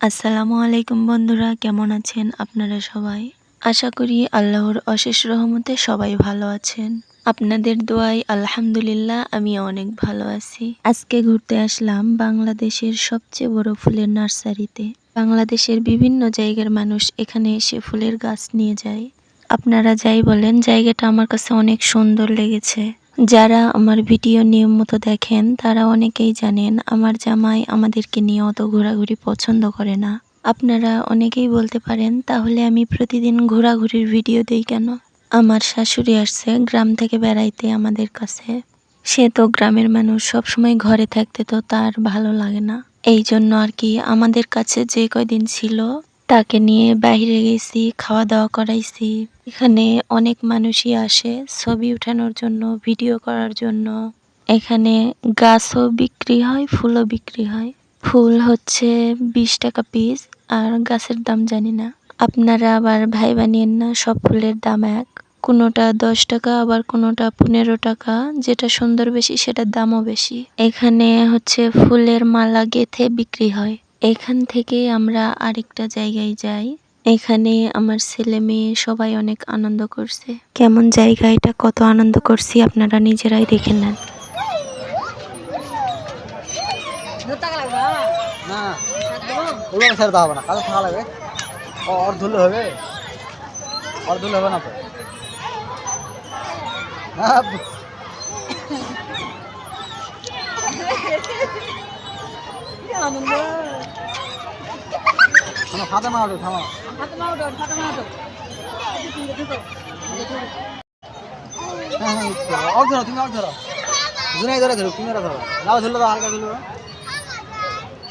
আসসালামু আলাইকুম বন্ধুরা, কেমন আছেন আপনারা সবাই? আশা করি আল্লাহর অশেষ রহমতে সবাই ভালো আছেন। আপনাদের দোয়াই আলহামদুলিল্লাহ, আমি অনেক ভালো আছি। আজকে ঘুরতে আসলাম বাংলাদেশের সবচেয়ে বড় ফুলের নার্সারিতে। বাংলাদেশের বিভিন্ন জায়গার মানুষ এখানে এসে ফুলের গাছ নিয়ে যায়। আপনারা যাই বলেন, জায়গাটা আমার কাছে অনেক সুন্দর লেগেছে। যারা আমার ভিডিও নিয়মিত দেখেন, তারা অনেকেই জানেন আমার জামাই আমাদেরকে নিয়ে অত ঘোরাঘুরি পছন্দ করে না। আপনারা অনেকেই বলতে পারেন, তাহলে আমি প্রতিদিন ঘোরাঘুরির ভিডিও দেই কেন? আমার শাশুড়ি আসছে গ্রাম থেকে বেড়াইতে আমাদের কাছে। সে তো গ্রামের মানুষ, সবসময় ঘরে থাকতে তো তার ভালো লাগে না। এই জন্য আর কি আমাদের কাছে যে কয়দিন ছিল, তাকে নিয়ে বাইরে গেছি খাওয়া দাওয়া করাইছি। এখানে অনেক মানুষই আসে ছবি উঠানোর জন্য, ভিডিও করার জন্য। এখানে গাছও বিক্রি হয়, ফুলও বিক্রি হয়। ফুল হচ্ছে বিশ টাকা পিস আর গাছের দাম জানি না। আপনারা আবার ভাই বানিয়েন না, সব ফুলের দাম এক। কোনোটা দশ টাকা, আবার কোনোটা পনেরো টাকা। যেটা সুন্দর বেশি, সেটার দামও বেশি। এখানে হচ্ছে ফুলের মালা গেথে বিক্রি হয়। এখান থেকে আমরা আরেকটা জায়গায় যাই। এখানে আমার ছেলে মেয়ে সবাই অনেক আনন্দ করছে কেমন জায়গা এটা কত আনন্দ করছি আপনারা নিজেরাই দেখে নেন হ্যাঁ, ব- থামো, থামো। হ্যাঁ, হ্যাঁ। ওর ধরো তুমি ওর ধরো দুজনেই ধরে ধরো তুমি ধরো নাও ধরলে দাও হালকা ধরলে।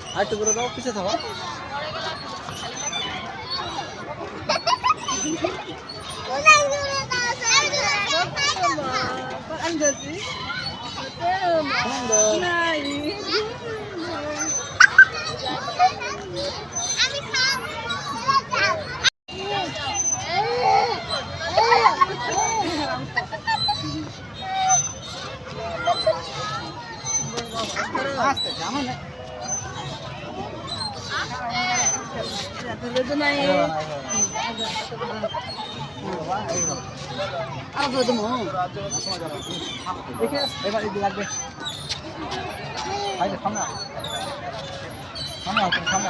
আর একটু করে দাও পিছিয়ে থাকো আস্তে যেমন এবার লাগবে সামনে। সামনে সামনে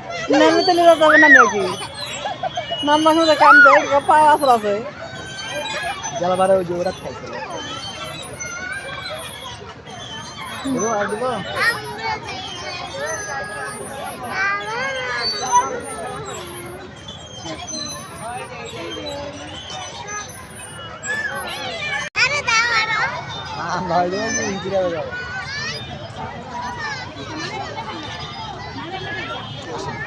নামে তেলে যাবে না নাকি? নাম মাসে কাম দেয় পায়ে আসর আছে। জলবারে ওই যে ওরা খাইছে। দেবো? আর দেবো হ্যাঁ ভাই দেবো। força.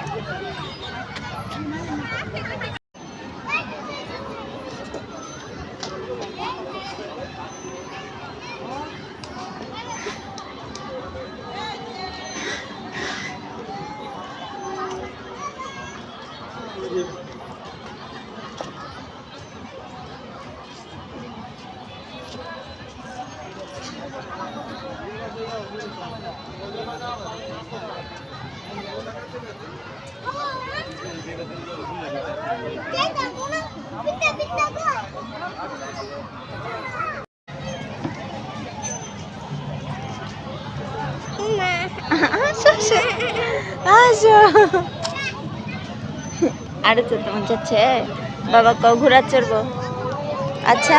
আসো আরে তো তোমার যাচ্ছে বাবা ক ঘোড়া চড়বো। আচ্ছা।